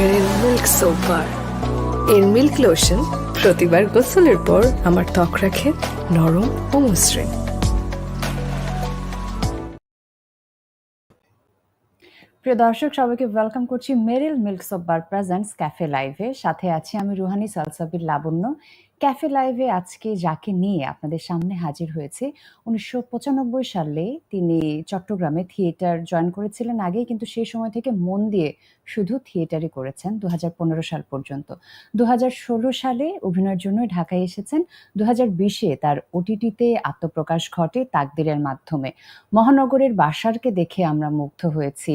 মেরিল milk সোপার এর milk lotion প্রতিবার গোসলের পর আমার ত্বক রাখে নরম ও মসৃণ। প্রিয় দর্শক, সবাইকে ওয়েলকাম করছি Meril milk soap bar presents cafe লাইভে সাথে আছি আমি রুহানি সালসাবির লাবণ্য। ক্যাফে লাইভে আজকে যাকে নিয়ে আপনাদের সামনে হাজির হয়েছে, উনিশশো পঁচানব্বই সালে তিনি চট্টগ্রামে থিয়েটার জয়েন করেছিলেন আগেই, কিন্তু সেই সময় থেকে মন দিয়ে শুধু থিয়েটারই করেছেন দু হাজার পনেরো সাল পর্যন্ত। দু হাজার ষোলো সালে অভিনয়ের জন্য ঢাকায় এসেছেন দু বিশে তার ওটিটিতে আত্মপ্রকাশ ঘটে তাকদিরের মাধ্যমে। মহানগরের বাসারকে দেখে আমরা মুগ্ধ হয়েছি।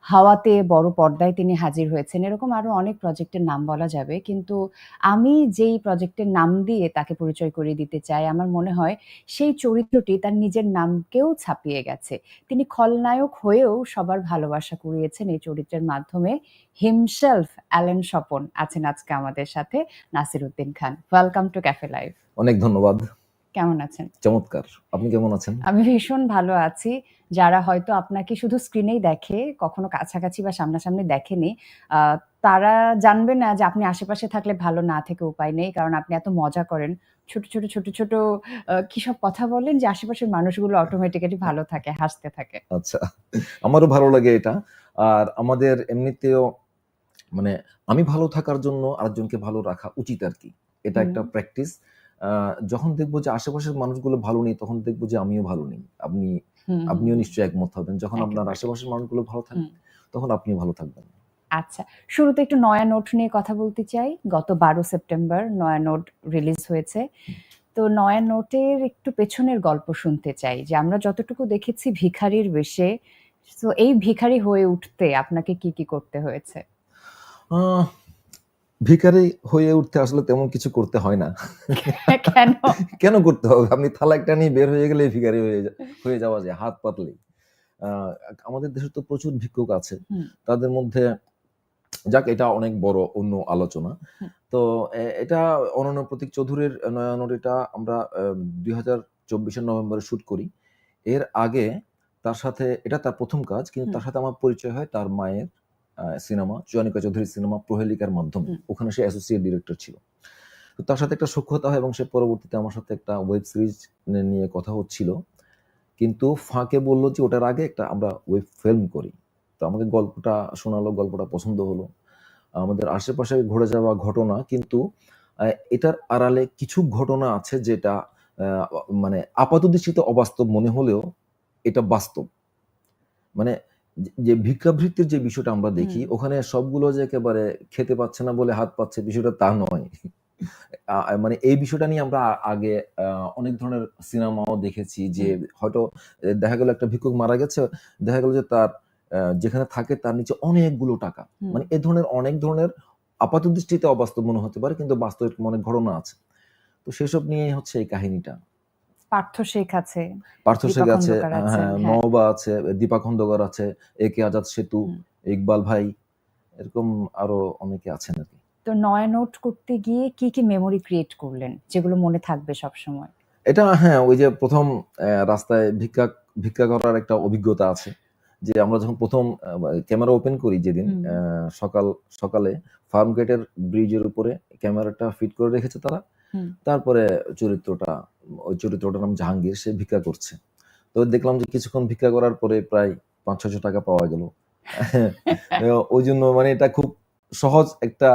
হাওয়াতে বড় পর্দায় তিনি হাজির হয়েছেন। এরকম আরও অনেক প্রজেক্টের নাম বলা যাবে। কিন্তু আমি যেই প্রজেক্টের নাম দিয়ে তাকে পরিচয় করিয়ে দিতে চাই, আমার মনে হয় সেই চরিত্রটি তার নিজের নামকেও ছাপিয়ে গেছে। তিনি খলনায়ক হয়েও সবার ভালোবাসা কুড়িয়েছেন এই চরিত্রের মাধ্যমে। হিমসেলফ অ্যালেন স্বপন আছেন আজকে আমাদের সাথে, Nasir Uddin Khan. Welcome to cafe live অনেক ধন্যবাদ। কেমন আছেন? চমৎকার। আপনি কেমন আছেন? আমি ভীষণ ভালো আছি। যারা হয়তো আপনাকে শুধু স্ক্রিনেই দেখে কখনো কাছাকাছি বা সামনাসামনি দেখেনি তারা জানবে না যে আপনি আশেপাশে থাকলে ভালো না থেকে উপায় নেই কারণ আপনি এত মজা করেন। ছোট ছোট ছোট ছোট কি সব কথা বলেন যে আশেপাশের মানুষগুলো অটোমেটিক্যালি ভালো থাকে হাসতে থাকে। আচ্ছা আমারও ভালো লাগে এটা। আর আমাদের এমনিতেও মানে আমি ভালো থাকার জন্য আরেকজনকে ভালো রাখা উচিত আর কি। এটা একটা প্র্যাকটিস যখন দেখব যে আশেপাশের মানুষগুলো ভালো নেই তখন দেখব যে আমিও ভালো নেই। আপনি আপনিও নিশ্চয়ই একমত হবেন। যখন আপনার আশেপাশের মানুষগুলো ভালো থাকে তখন আপনিও ভালো থাকবেন। আচ্ছা শুরুতে একটু নয়া নোট নিয়ে কথা বলতে চাই। গত বারো সেপ্টেম্বর নয়া নোট রিলিজ হয়েছে। তো নয়া নোটের একটু পেছনের গল্প শুনতে চাই যে আমরা যতটুকু দেখেছি ভিখারির বেশে তো এই ভিখারি হয়ে উঠতে আপনাকে কি কি করতে হয়েছে? ভিখারি হয়ে উঠতে আসলে তেমন কিছু করতে হয় না। কেন? কেন করতে হবে? আপনি থালা একটা নিয়ে বের হয়ে গেলে ভিখারি হয়ে হয়ে যাওয়া যায় হাত পাতলেই। আহ, আমাদের দেশে তো প্রচুর ভিক্ষুক আছে। তাদের মধ্যে যাক এটা অনেক বড় অন্য আলোচনা। তো এটা অনন্য প্রতীক চৌধুরীর নয়ানোর এটা আমরা দুই হাজার চব্বিশের নভেম্বরে শুট করি। এর আগে তার সাথে এটা তার প্রথম কাজ কিন্তু তার সাথে আমার পরিচয় হয় তার মায়ের। সিনেমা চয়নিকা চৌধুরীর সিনেমা প্রহেলিকার মাধ্যমে। ওখানে সে অ্যাসোসিয়েট ডিরেক্টর ছিল। তো তার সাথে একটা সখ্যতা হয় এবং সে পরবর্তীতে আমার সাথে একটা ওয়েব সিরিজ নিয়ে কথা হচ্ছিল। কিন্তু ফাঁকে বলল যে ওটার আগে একটা আমরা ওয়েব ফিল্ম করি। তো আমাকে গল্পটা শোনালো গল্পটা পছন্দ হলো। আমাদের আশেপাশে ঘটে যাওয়া ঘটনা কিন্তু এটার আড়ালে কিছু ঘটনা আছে যেটা মানে আপাত দৃষ্টিতে অবাস্তব মনে হলেও এটা বাস্তব। মানে যে- ভিক্ষাবৃত্তির যে বিষয়টা আমরা দেখি ওখানে সবগুলো যে একেবারে খেতে পাচ্ছে না বলে হাত পাচ্ছে বিষয়টা তা নয়। মানে এই বিষয়টা নিয়ে আমরা আগে আহ, অনেক ধরনের সিনেমাও দেখেছি যে হয়তো দেখা গেল একটা ভিক্ষুক মারা গেছে দেখা গেল যে তার যেখানে থাকে তার নিচে অনেকগুলো টাকা। মানে এ ধরনের অনেক ধরনের আপাত দৃষ্টিতে অবাস্তব মনে হতে পারে কিন্তু বাস্তবের অনেক ঘটনা আছে। তো সেসব নিয়ে হচ্ছে এই কাহিনীটা। পার্থ শেখ আছে পার্থ শেখ আছে হ্যাঁ হ্যাঁ। আছে দীপা খন্দকার আছে এ কে আজাদ সেতু ইকবাল ভাই এরকম আরও অনেকে আছেন আর কি তো নয়া নোট করতে গিয়ে কি কি মেমোরি ক্রিয়েট করলেন যেগুলো মনে থাকবে সব সময় এটা হ্যাঁ ওই যে প্রথম রাস্তায় ভিক্ষা ভিক্ষা করার একটা অভিজ্ঞতা আছে যে আমরা যখন প্রথম ক্যামেরা ওপেন করি যেদিন সকাল সকালে ফার্ম গেটের ব্রিজের উপরে ক্যামেরাটা ফিট করে রেখেছে তারা। তারপরে চরিত্রটা ওই চরিত্রটার নাম জাহাঙ্গীর সে ভিক্ষা করছে। তো দেখলাম যে কিছুক্ষণ ভিক্ষা করার পরে প্রায় পাঁচ ছশো টাকা পাওয়া গেল। ওই জন্য মানে এটা খুব সহজ একটা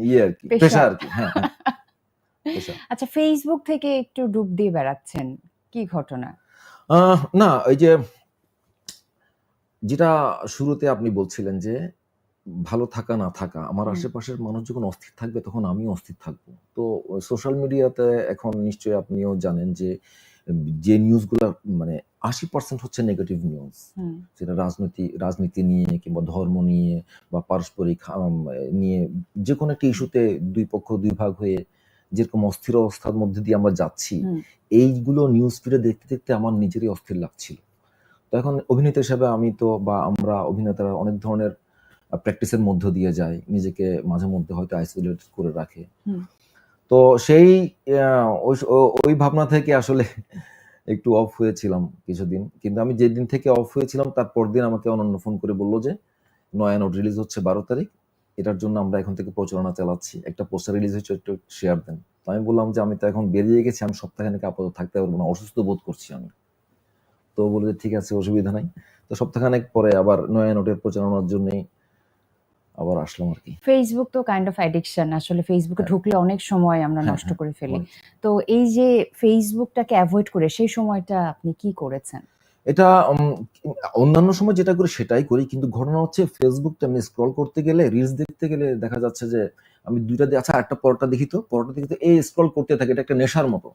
ইয়ে আর কি পেশা। আর কি হ্যাঁ হ্যাঁ, আচ্ছা ফেসবুক থেকে একটু ডুব দিয়ে বেড়াচ্ছেন কি ঘটনা? না ওই যে যেটা শুরুতে আপনি বলছিলেন যে ভালো থাকা না থাকা আমার আশেপাশের মানুষ যখন অস্থির থাকবে তখন আমি অস্থির থাকব। তো সোশ্যাল মিডিয়াতে এখন নিশ্চয়ই আপনিও জানেন যে যে নিউজগুলো মানে আশি পার্সেন্ট হচ্ছে নেগেটিভ নিউজ সেটা রাজনীতি রাজনীতি নিয়ে কিংবা ধর্ম নিয়ে বা পারস্পরিক নিয়ে যে কোনো একটা ইস্যুতে দুই পক্ষ দুই ভাগ হয়ে যেরকম অস্থির অবস্থার মধ্যে দিয়ে আমরা যাচ্ছি এইগুলো নিউজ ফিডে দেখতে দেখতে আমার নিজেরই অস্থির লাগছিল। তো এখন অভিনেতা হিসাবে আমি তো বা আমরা অভিনেতারা অনেক ধরনের প্র্যাকটিসের মধ্য দিয়ে যায় নিজেকে মাঝে মধ্যে হয়তো আইসোলেট করে রাখে। তো সেই ওই- ভাবনা থেকে আসলে একটু অফ হয়েছিলাম কিছুদিন। কিন্তু আমি যেদিন থেকে অফ হয়েছিলাম তার পরদিন আমাকে অনন্য ফোন করে বলল যে নয়া নোট রিলিজ হচ্ছে বারো তারিখ। এটার জন্য আমরা এখন থেকে প্রচারণা চালাচ্ছি। একটা পোস্টার রিলিজ হয়েছে একটু শেয়ার দেন। তো আমি বললাম যে আমি তো এখন বেরিয়ে গেছি আমি সপ্তাহখানেক আপাতত থাকতে পারব না অসুস্থ বোধ করছি আমি। তো বলে যে ঠিক আছে অসুবিধা নাই। তো সপ্তাহখানেক পরে আবার নয়া নোটের প্রচারণার জন্যই আবার আসলাম আর কি। ফেসবুক তো কাইন্ড অফ অ্যাডিকশন আসলে ফেসবুকে হ্যাঁ। ঢুকলে অনেক সময় আমরা হ্যাঁ, নষ্ট হ্যাঁ, করে ফেলি। তো এই যে ফেসবুকটাকে অ্যাভয়েড করে সেই সময়টা আপনি কি করেছেন? এটা অন্যান্য সময় যেটা করি সেটাই করি কিন্তু ঘটনা হচ্ছে ফেসবুকটা আমি স্ক্রল করতে গেলে রিলস দেখতে গেলে দেখা যাচ্ছে যে আমি দুইটা দিয়ে আচ্ছা একটা পরোটা দেখি তো পরোটা দেখি তো এই স্ক্রল করতে থাকে এটা একটা নেশার মতো।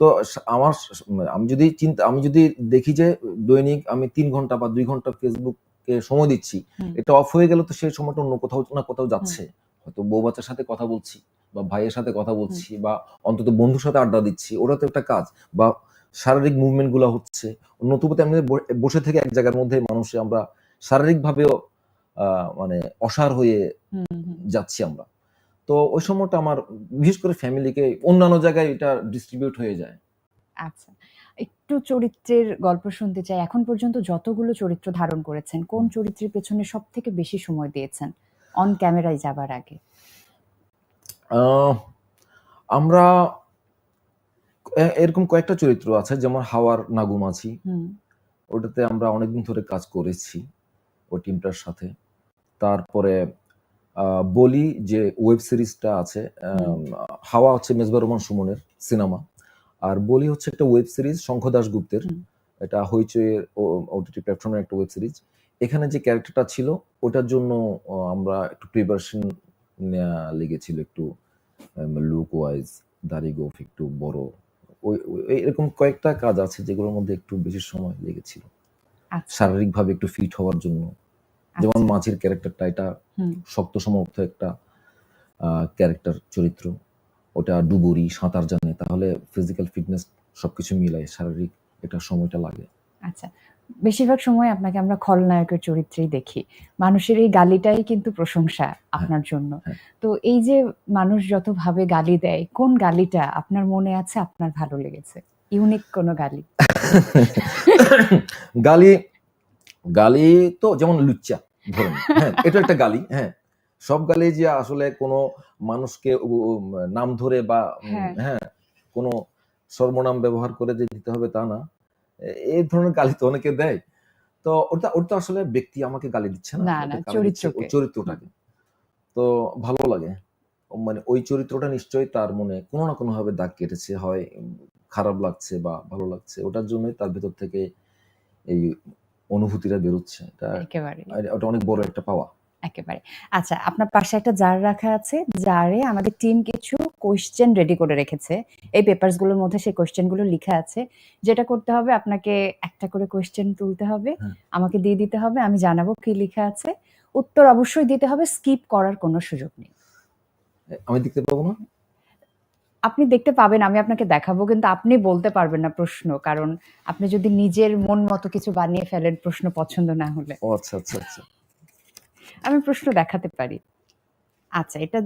তো আমার আমি যদি চিন্তা আমি যদি দেখি যে দৈনিক আমি তিন ঘণ্টা বা দুই ঘণ্টা ফেসবুককে সময় দিচ্ছি এটা অফ হয়ে গেলে তো সেই সময়টা অন্য কোথাও না কোথাও যাচ্ছে। হয়তো বউ বাচ্চার সাথে কথা বলছি বা ভাইয়ের সাথে কথা বলছি বা অন্তত বন্ধুর সাথে আড্ডা দিচ্ছি ওটা তো একটা কাজ বা শারীরিক মুভমেন্টগুলা হচ্ছে। নতুবা এমনি ব- বসে থেকে এক জায়গার মধ্যে মানুষে আমরা শারীরিক ভাবেও মানে অসার হয়ে। যাচ্ছি আমরা। তো ওই সময়টা আমার বিশেষ করে ফ্যামিলিকে অন্যান্য জায়গায় এটা ডিস্ট্রিবিউট হয়ে যায়। আচ্ছা। একটু চরিত্রের গল্প শুনতে চাই। এখন পর্যন্ত যতগুলো চরিত্র ধারণ করেছেন কোন চরিত্রের পেছনে সব থেকে বেশি সময় দিয়েছেন? অন ক্যামেরায় যাবার আগে। আমরা এরকম কয়েকটা চরিত্র আছে যেমন হাওয়ার নাগুমাছি ওটাতে আমরা অনেকদিন ধরে কাজ করেছি ওই টিমটার সাথে। তারপরে বলি যে ওয়েব সিরিজটা আছে হাওয়া হচ্ছে মেজবা রহমান সুমনের সিনেমা। আর বলি হচ্ছে একটা ওয়েব সিরিজ শঙ্খ দাশগুপ্তের। এটা হইচয়ের ওটিটি প্ল্যাটফর্মের একটা ওয়েব সিরিজ এখানে যে ক্যারেক্টারটা ছিল ওটার জন্য আমরা একটু প্রিপারেশন নেওয়া লেগেছিল একটু লুক ওয়াইজ দাড়ি গোফ একটু বড়। ওই এরকম কয়েকটা কাজ আছে যেগুলোর মধ্যে একটু বেশি সময় লেগেছিল। আচ্ছা। শারীরিকভাবে একটু ফিট হওয়ার জন্য। যেমন আচ্ছা, মাঝির ক্যারেক্টারটা এটা শক্ত সমর্থ একটা ক্যারেক্টার চরিত্র। ওটা ডুবুরি সাঁতার জানে তাহলে ফিজিক্যাল ফিটনেস সবকিছু মিলায় শারীরিক এটা সময়টা লাগে। আচ্ছা বেশিরভাগ সময় আপনাকে আমরা খলনায়কের চরিত্রেই দেখি। মানুষের এই গালিটাই কিন্তু প্রশংসা আপনার জন্য। হ্যাঁ। তো এই যে মানুষ যত ভাবে গালি দেয় কোন গালিটা আপনার মনে আছে আপনার ভালো লেগেছে? ইউনিক কোনো গালি? গালি গালি তো যেমন লুচ্চা ধরুন হ্যাঁ এটা একটা গালি হ্যাঁ। সব গালি যে আসলে কোনো মানুষকে নাম ধরে বা হ্যাঁ। হ্যাঁ কোনো সর্বনাম ব্যবহার করে যে দিতে হবে তা না। এই ধরনের গালি তো অনেকে দেয়। তো ওটা ওটা আসলে ব্যক্তি আমাকে গালি দিচ্ছে না। চরিত্রটাকে। তো ভালো লাগে। মানে ওই চরিত্রটা নিশ্চয়ই তার মনে কোনো না কোনো ভাবে দাগ কেটেছে হয় খারাপ লাগছে বা ভালো লাগছে। ওটার জন্যই তার ভেতর থেকে এই অনুভূতিটা বেরোচ্ছে। এটা ওটা অনেক বড় একটা পাওয়া। একেবারে। আচ্ছা আপনার পাশে একটা জার রাখা আছে। জারে আমাদের টিম কিছু কোয়েশ্চেন রেডি করে রেখেছে। এই পেপারসগুলোর মধ্যে সেই কোয়েশ্চেনগুলো লেখা আছে। যেটা করতে হবে আপনাকে একটা করে কোয়েশ্চেন তুলতে হবে। হ্যাঁ। আমাকে দিয়ে দিতে হবে আমি জানাব কি লেখা আছে। উত্তর অবশ্যই দিতে হবে স্কিপ করার কোনো সুযোগ নেই। আমি দেখতে পাবো না? আপনি দেখতে পাবেন আমি আপনাকে দেখাবো কিন্তু আপনি বলতে পারবেন না প্রশ্ন। কারণ আপনি যদি নিজের মন মতো কিছু বানিয়ে ফেলেন প্রশ্ন পছন্দ না হলে। আচ্ছা আচ্ছা আচ্ছা। আমি প্রশ্ন দেখাতে পারি। আচ্ছা এটা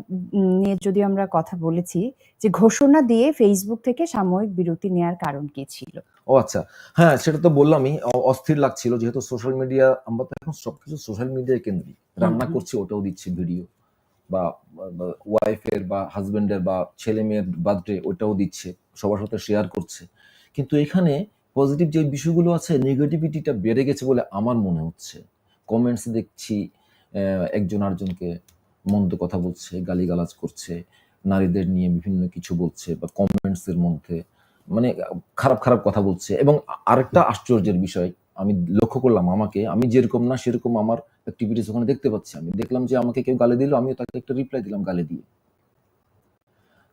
নিয়ে যদি আমরা কথা বলেছি যে ঘোষণা দিয়ে ফেসবুক থেকে সাময়িক বিরতি নেয়ার কারণ কি ছিল? ও আচ্ছা হ্যাঁ সেটা তো বললামই অস্থির লাগছিল যেহেতু সোশ্যাল মিডিয়া আমরা তো এখন সবকিছু সোশ্যাল মিডিয়ায় কেন্দ্রিক। রান্না করছি ওটাও দিচ্ছি ভিডিও বা ওয়াইফের বা হাজবেন্ডের বা ছেলে মেয়ের বার্থডে ওটাও দিচ্ছে সবার সাথে শেয়ার করছে। কিন্তু এখানে পজিটিভ যে বিষয়গুলো আছে নেগেটিভিটিটা বেড়ে গেছে বলে আমার মনে হচ্ছে। কমেন্টস দেখছি একজন আরেকজনকে মন্দ কথা বলছে, গালিগালাজ করছে, নারীদের নিয়ে বিভিন্ন কিছু বলছে বা কমেন্টস এর মধ্যে মানে খারাপ খারাপ কথা বলছে। এবং আরেকটা আশ্চর্যের বিষয়, আমি লক্ষ্য করলাম আমাকে, আমি যেরকম না সেরকম আমার অ্যাক্টিভিটিস ওখানে দেখতে পাচ্ছি। আমি দেখলাম যে আমাকে কেউ গালি দিল, আমিও তাকে একটা রিপ্লাই দিলাম গালি দিয়ে।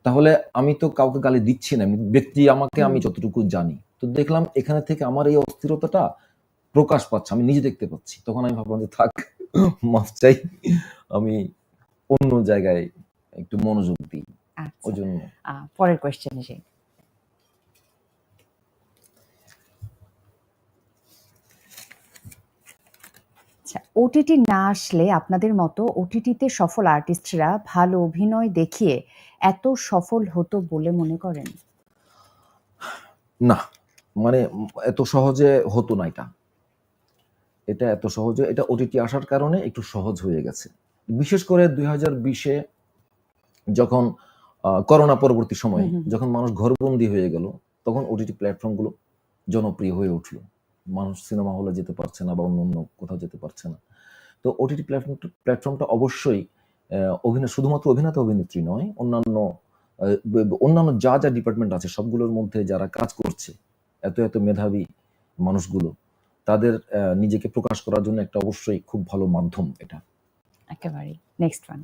তাহলে আমি তো কাউকে গালি দিচ্ছি না ব্যক্তি আমাকে আমি যতটুকু জানি। তো দেখলাম এখানে থেকে আমার এই অস্থিরতাটা প্রকাশ পাচ্ছে, আমি নিজে দেখতে পাচ্ছি। তখন আমি ভাবলাম যে থাক মাফ চাই আমি অন্য জায়গায় একটু মনোযোগ দিই। আচ্ছা। ওই জন্য পরের কোয়েশ্চেনে যাই। আচ্ছা ওটিটি না আসলে আপনাদের মতো ওটিটিতে সফল আর্টিস্টরা ভালো অভিনয় দেখিয়ে এত সফল হতো বলে মনে করেন? না মানে এত সহজে হতো না এটা। এটা এত সহজে এটা ওটিটি আসার কারণে একটু সহজ হয়ে গেছে। বিশেষ করে দুই হাজার বিশে যখন করোনা পরবর্তী সময়ে। যখন মানুষ ঘরবন্দি হয়ে গেল তখন ওটিটি প্ল্যাটফর্মগুলো জনপ্রিয় হয়ে উঠল। মানুষ সিনেমা হলে যেতে পারছে না বা অন্য অন্য কোথাও যেতে পারছে না। তো ওটিটি প্ল্যাটফর্ম প্ল্যাটফর্মটা অবশ্যই অভিনয় শুধুমাত্র অভিনেতা অভিনেত্রী নয় অন্যান্য অন্যান্য যা যা ডিপার্টমেন্ট আছে সবগুলোর মধ্যে যারা কাজ করছে এত এত মেধাবী মানুষগুলো তাদের নিজেকে প্রকাশ করার জন্য একটা অবশ্যই খুব ভালো মাধ্যম এটা। একেবারেই। নেক্সট ওয়ান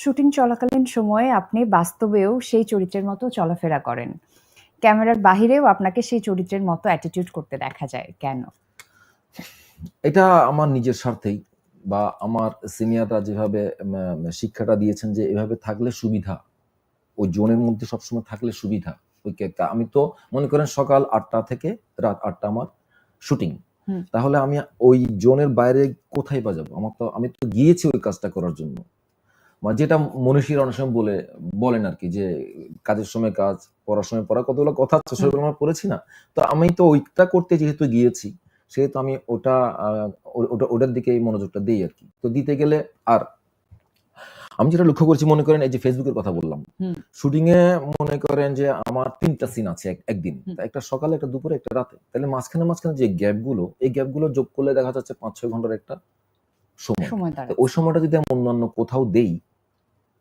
শুটিং চলাকালীন সময়ে আপনি বাস্তবেও সেই চরিত্রের মতো চলাফেরা করেন। ক্যামেরার বাহিরেও আপনাকে সেই চরিত্রের মতো অ্যাটিটিউড করতে দেখা যায়। কেন? এটা আমার নিজের স্বার্থেই বা আমার সিনিয়ররা যেভাবে শিক্ষাটা দিয়েছেন যে এভাবে থাকলে সুবিধা ওই জোনের মধ্যে সবসময় থাকলে সুবিধা। ওই কে- কা- আমি তো মনে করেন সকাল আটটা থেকে রাত আটটা আমার শুটিং। তাহলে আমি ওই জোনের বাইরে কোথায় বাজাবো আমার তো আমি তো গিয়েছি ওই কাজটা করার জন্য। যেটা মনীষীর অনেক সময় বলে বলেন আর কি যে কাজের সময় কাজ পড়ার সময় পড়া কতগুলো কথা আছে সেগুলো আমরা পড়েছি না। তো আমি তো ওইটা করতে যেহেতু গিয়েছি সেহেতু আমি ওটা ওটা ওটার দিকে মনোযোগটা দিই আর কি। তো দিতে গেলে আর আমি যেটা লক্ষ্য করছি মনে করেন এই যে ফেসবুকের কথা বললাম। শুটিং এ মনে করেন যে আমার তিনটা সিন আছে একদিন। একটা সকালে একটা দুপুরে একটা রাতে। তাহলে মাঝখানে মাঝখানে যে গ্যাপগুলো এই গ্যাপগুলো যোগ করলে দেখা যাচ্ছে পাঁচ ছয় ঘণ্টার একটা সময়। ওই সময়টা যদি আমি অন্যান্য কোথাও দেই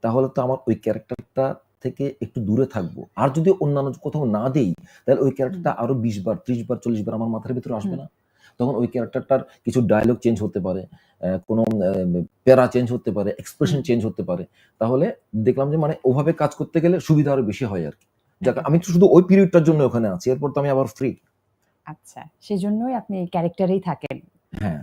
তাহলে তো আমার ওই ক্যারেক্টারটা থেকে একটু দূরে থাকব। আর যদি অন্যান্য কোথাও না দেই তাহলে ওই ক্যারেক্টারটা আরও বিশ বার ত্রিশ বার চল্লিশ বার আমার মাথার ভিতরে আসবে না। তখন ওই ক্যারেক্টারটার কিছু ডায়লগ চেঞ্জ হতে পারে কোনো প্যারা চেঞ্জ হতে পারে এক্সপ্রেশন চেঞ্জ হতে পারে। তাহলে দেখলাম যে মানে ওভাবে কাজ করতে গেলে সুবিধা আরও বেশি হয় আর কি। যাক আমি তো শুধু ওই পিরিয়ডটার জন্য ওখানে আছি এরপর তো আমি আবার ফ্রি আচ্ছা সেজন্যই আপনি ক্যারেক্টারেই থাকেন। হ্যাঁ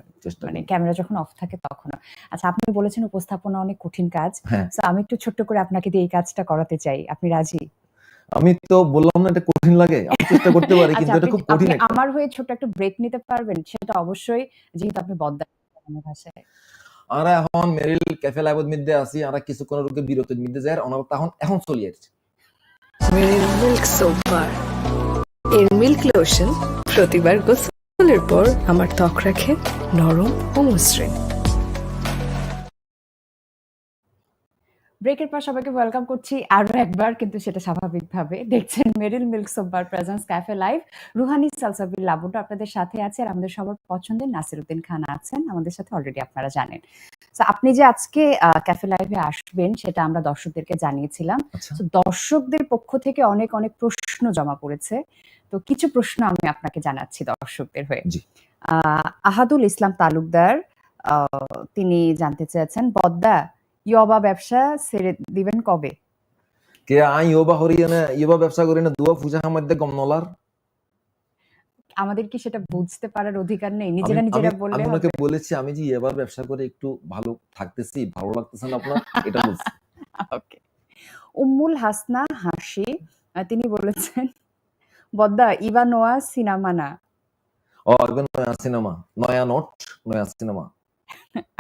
মানে ক্যামেরা যখন অফ থাকে তখনও। আচ্ছা আপনি বলেছেন উপস্থাপনা অনেক কঠিন কাজ। হ্যাঁ। আমি একটু ছোট্ট করে আপনাকে দিয়ে এই কাজটা করাতে চাই। আপনি রাজি? আমি তো বললাম না এটা কঠিন লাগে আমি চেষ্টা করতে পারি কিন্তু আচ্ছা এটা খুব কঠিন আপনি আমার হয়ে ছোট একটা ব্রেক নিতে পারবেন সেটা অবশ্যই যেহেতু আপনি বদ্দা আমার ভাষায়। আমরা এখন মেরিল ক্যাফে লাইভের মধ্যে আছি আমরা কিছুক্ষণের রোগে বিরতির মধ্যে যাই ওনারা তখন এখন চলে আসছে মেরিল মিল্ক সোপ বার। এর মিল্ক লোশন প্রতিবার গোসলের পর আমার ত্বক রাখে নরম ও মসৃণ। ব্রেকের পর সবাইকে ওয়েলকাম করছি আরও একবার কিন্তু সেটা স্বাভাবিকভাবে। দেখছেন Meril milk soap bar presents cafe live Ruhani Salsabil লাবুটা আপনাদের সাথে আছে আর আমাদের সবার পছন্দের নাসিরউদ্দিন খান আছেন আমাদের সাথে অলরেডি আপনারা জানেন। তো আপনি যে আজকে ক্যাফে লাইভে আসবেন সেটা আমরা দর্শকদেরকে জানিয়েছিলাম। আচ্ছা। তো দর্শকদের পক্ষ থেকে অনেক অনেক প্রশ্ন জমা পড়েছে। তো কিছু প্রশ্ন আমি আপনাকে জানাচ্ছি দর্শকদের হয়ে। আহ, আহাদুল ইসলাম তালুকদার আহ, তিনি জানতে চেয়েছেন বদ্দা ইয়বা ব্যবসা ছেড়ে দিবেন কবে? কে আই ইয়োবা হরিয়ানা ইয়োবা ব্যবসা করি না দুয়া পূজা মধ্যে গম নলার। আমাদের কি সেটা বুঝতে পারার অধিকার নেই। নিজেরা নিজেরা বললে আমি? ওনাকে বলেছি আমি যে এবার ব্যবসা করে একটু ভালো থাকতেছি ভালো লাগতেছে না আপনার? এটা বলছি। ওকে উম্মুল হাসনা হাসি তিনি বলেছেন বদ্দা ইভানোয়া সিনেমা না। ও এবার নয়া সিনেমা। নয়া নোট নয়া সিনেমা।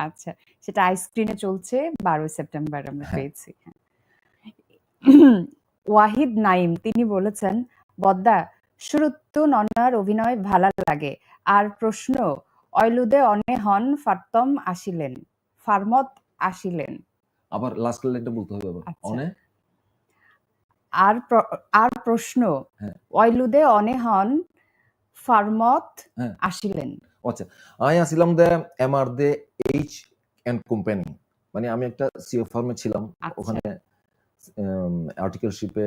আচ্ছা সেটা আইস্ক্রিনে চলছে বারোই সেপ্টেম্বর আমরা হ্যাঁ। পেয়েছি হ্যাঁ। ওয়াহিদ নাইম তিনি বলেছেন বদ্দা শুরুত্তু নন্নার অভিনয় ভালা লাগে আর প্রশ্ন অয়লুদে অনে হন ফার্তম আসিলেন ফার্মত আসিলেন আবার লাস্ট লাইনটা বলতে হবে আবার আচ্ছা। অনে আর আর প্রশ্ন হ্যাঁ। অয়লুদে অনে হন ফার্মত। আসিলেন আচ্ছা আমি আসছিলাম দে M R H and company মানে আমি একটা সিও ফার্মে ছিলাম। আচ্ছা। ওখানে আর্টিকেলশিপে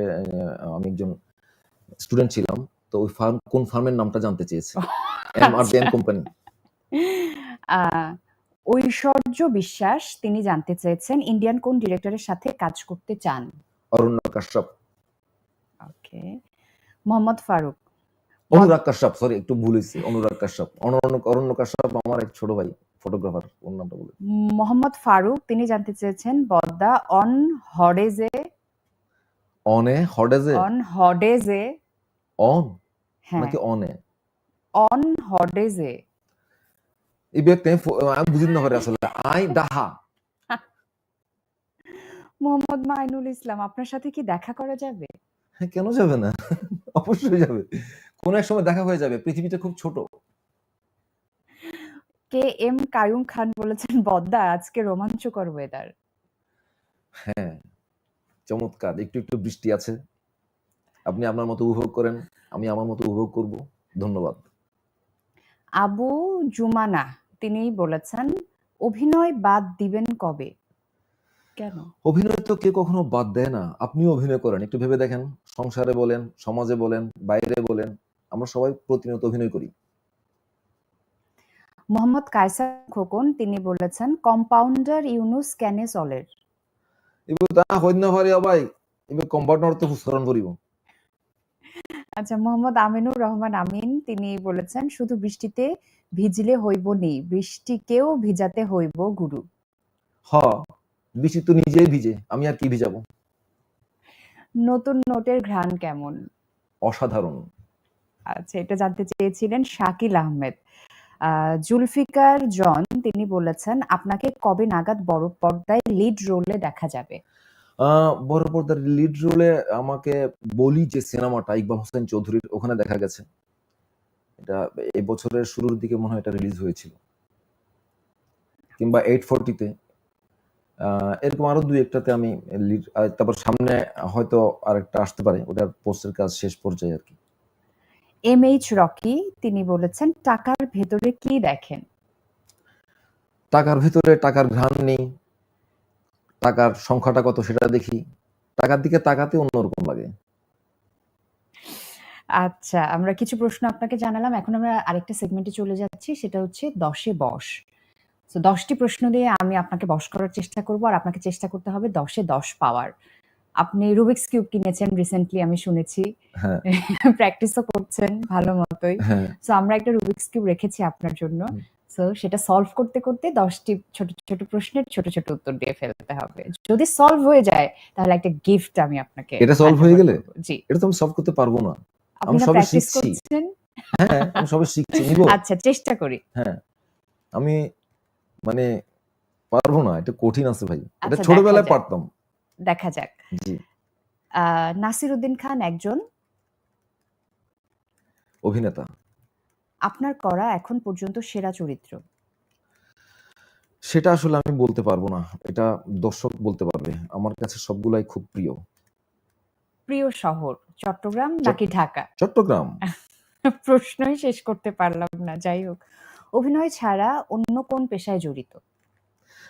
আমি একজন স্টুডেন্ট ছিলাম। তো ওই ফার্ম কোন ফার্মের নামটা জানতে চেয়েছে? এমআর দে আচ্ছা। কোম্পানি ঐশ্বর্য বিশ্বাস তিনি জানতে চেয়েছেন ইন্ডিয়ান কোন ডিরেক্টরের সাথে কাজ করতে চান? অরণ্য কাশ্যপ। ওকে মোহাম্মদ ফারুক। অনুরাগ কাশ্যপ সরি একটু ভুল হয়েছে অনুরাগ কাশ্যপ। অরণ্য কাশ্যপ আমার এক ছোট ভাই ফটোগ্রাফার ওর নামটা বলে মোহাম্মদ ফারুক তিনি জানতে চেয়েছেন বদ্দা অন হডেজে অনে হডেজে অন হডেজে অন? হ্যাঁ। নাকি অনে অন হডেজে এই ব্যক্তি আমি বুঝি না করে আসলে। আই ডাহা মোহাম্মদ মাইনুল ইসলাম আপনার সাথে কি দেখা করা যাবে? হ্যাঁ কেন যাবে না? অবশ্যই যাবে। কোনো এক সময় দেখা হয়ে যাবে পৃথিবীটা খুব ছোট। কে এম কায়ুম খান বলেছেন বদ্দা আজকে রোমাঞ্চকর ওয়েদার হ্যাঁ চমৎকার। একটু একটু বৃষ্টি আছে। আপনি আপনার মতো উপভোগ করেন আমি আমার মতো উপভোগ করব। ধন্যবাদ। আবু জুমানা তিনি বলেছেন অভিনয় বাদ দিবেন কবে? কেন? অভিনয় তো কে কখনো বাদ দেয় না। আপনিও অভিনয় করেন। একটু ভেবে দেখেন। সংসারে বলেন সমাজে বলেন বাইরে বলেন। আমরা সবাই প্রতিনিয়ত অভিনয় করি। মোহাম্মদ কায়সার খোকন তিনি বলেছেন কম্পাউন্ডার ইউনুস কেনে চলের এবার তা হইন না পারি ভাই এবার কম্পাউন্ডার তো স্মরণ করিব। আচ্ছা মোহাম্মদ আমিনুর রহমান আমিন তিনি বলেছেন শুধু বৃষ্টিতে ভিজলে হইব নি বৃষ্টিকেও ভিজাতে হইব গুরু। হ বৃষ্টি তো নিজেই ভিজে আমি আর কি ভিজাবো? নতুন নোটের ঘ্রাণ কেমন? অসাধারণ। আচ্ছা এটা জানতে চেয়েছিলেন শাকিল আহমেদ। আহ, জুলফিকার জন তিনি বলেছেন আপনাকে কবে নাগাদ বড় পর্দায় লিড রোলে দেখা যাবে? বড় পর্দার লিড রোলে আমাকে বলি যে সিনেমাটা ইকবাল হোসেন চৌধুরীর ওখানে দেখা গেছে। এটা এই বছরের শুরুর দিকে মনে হয় এটা রিলিজ হয়েছিল। কিংবা এইট ফোরটিতে। এরকম আরও দুই একটাতে আমি লিড তারপর সামনে হয়তো আরেকটা আসতে পারে ওটার পোস্টের কাজ শেষ পর্যায়ে আর কি। এম এইচ রকি তিনি বলেছেন টাকার ভেতরে কি দেখেন? টাকার ভেতরে টাকার ঘ্রাণ নেই টাকার সংখ্যাটা কত সেটা দেখি টাকার দিকে তাকাতে অন্যরকম লাগে। আচ্ছা আমরা কিছু প্রশ্ন আপনাকে জানালাম এখন আমরা আরেকটা সেগমেন্টে চলে যাচ্ছি সেটা হচ্ছে দশে বশ তো দশটি প্রশ্ন দিয়ে আমি আপনাকে বশ করার চেষ্টা করব আর আপনাকে চেষ্টা করতে হবে দশে দশ পাওয়ার। আপনি রুবিক্স কিউব কিনেছেন রিসেন্টলি আমি শুনেছি। হ্যাঁ। প্র্যাকটিসও করছেন ভালো মতোই। হ্যাঁ। সো আমরা একটা রুবিক্স কিউব রেখেছি আপনার জন্য। সো সেটা সলভ করতে করতে দশটি ছোট ছোট প্রশ্নের ছোট ছোট উত্তর দিয়ে ফেলতে হবে। যদি সলভ হয়ে যায় তাহলে একটা গিফট আমি আপনাকে এটা hand হয়ে গেলে? জি। এটা তো আমি সলভ করতে পারব না। আমি সবে শিখছি। হ্যাঁ আমি সবে শিখছি নিব। আচ্ছা চেষ্টা করি। হ্যাঁ। আমি মানে পারব না এটা কঠিন আছে ভাই। এটা আচ্ছা, ছোটবেলায় পারতাম। দেখা যাক। নাসির উদ্দিন খান একজন। অভিনেতা। আপনার করা এখন পর্যন্ত সেরা চরিত্র। সেটা আসলে আমি বলতে পারব না। এটা দর্শক বলতে পারবে। আমার কাছে সবগুলাই খুব প্রিয়। প্রিয় শহর চট্টগ্রাম নাকি ঢাকা? চট্টগ্রাম। প্রশ্নই শেষ করতে পারলাম না যাই হোক। অভিনয় ছাড়া অন্য কোন পেশায় জড়িত?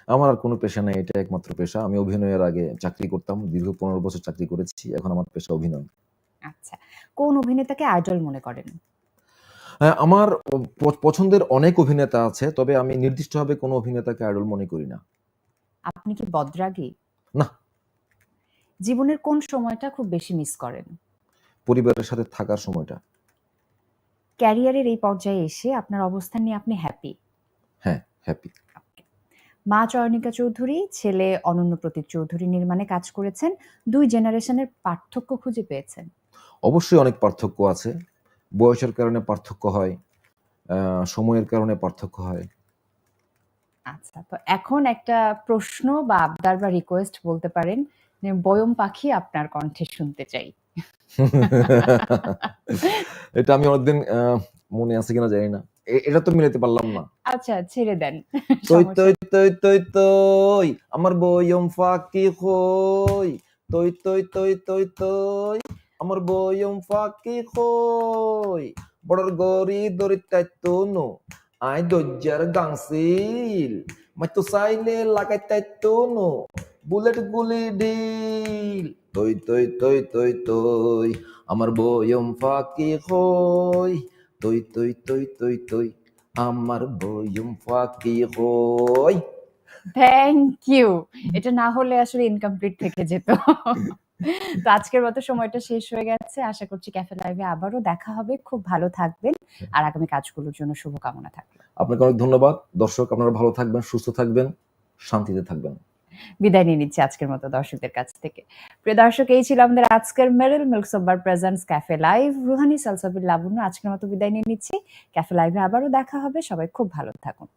আমার আর কোনো পেশা নেই এটা একমাত্র পেশা। আমি অভিনয়ের আগে চাকরি করতাম দীর্ঘ পনেরো বছর চাকরি করেছি এখন আমার পেশা অভিনয়। আচ্ছা কোন অভিনেতাকে আইডল মনে করেন? হ্যাঁ, আমার পছন্দের অনেক অভিনেতা আছে তবে আমি নির্দিষ্টভাবে কোনো অভিনেতাকে আইডল মনে করি না। আপনি কি বদরাগী? না। জীবনের কোন সময়টা খুব বেশি মিস করেন? পরিবারের সাথে থাকার সময়টা। ক্যারিয়ারের এই পর্যায়ে এসে আপনার অবস্থান নিয়ে আপনি হ্যাপি হ্যাঁ হ্যাপি মা চয়নিকা চৌধুরী ছেলে অনন্য প্রতীক চৌধুরী নির্মাণে কাজ করেছেন। দুই জেনারেশনের পার্থক্য খুঁজে পেয়েছেন। অবশ্যই অনেক পার্থক্য আছে। বয়সের কারণে পার্থক্য হয় সময়ের কারণে পার্থক্য হয়। আচ্ছা তো এখন একটা প্রশ্ন বা আবদার বা রিকোয়েস্ট বলতে পারেন বয়ম পাখি আপনার কণ্ঠে শুনতে চাই। এটা আমি অনেকদিন মনে আছে কিনা জানি না। এটা তো মিলাতে পারলাম না আচ্ছা ছেড়ে দেন তৈ সমস্যা তৈ তৈ তৈ তৈ আমার বয়ম ফাঁকি হই তৈ তৈ তৈ তৈ তৈ আমার বয়ম ফাঁকি হই বড়র গরি দরি তাইতুনো আই দজ্জার গাংসিল মাইতো চাইলে লাগাই তাইতুনো বুলেট গুলি ঢিল তৈ তৈ তৈ তৈ তৈ আমার বয়ম ফাঁকি হই তৈ তৈ তৈ তৈ তৈ আমার বয়ম ফাঁকি হই থ্যাংক ইউ এটা না হলে আসলে ইনকমপ্লিট থেকে যেত। তো আজকের মতো সময়টা শেষ হয়ে গেছে। আশা করছি ক্যাফে লাইভে আবারও দেখা হবে। খুব ভালো থাকবেন। আর আগামী কাজগুলোর জন্য শুভকামনা থাকল। আপনাকে অনেক ধন্যবাদ। দর্শক আপনারা ভালো থাকবেন সুস্থ থাকবেন শান্তিতে থাকবেন। বিদায় নিয়ে নিচ্ছি আজকের মতো দর্শকদের কাছ থেকে। প্রিয় দর্শক, এই ছিল আমাদের আজকের Meril milk soap bar presents cafe live. Ruhani Salsabil Labonno আজকের মতো বিদায় নিয়ে নিচ্ছি। ক্যাফে লাইভে আবারও দেখা হবে। সবাই খুব ভালো থাকুন।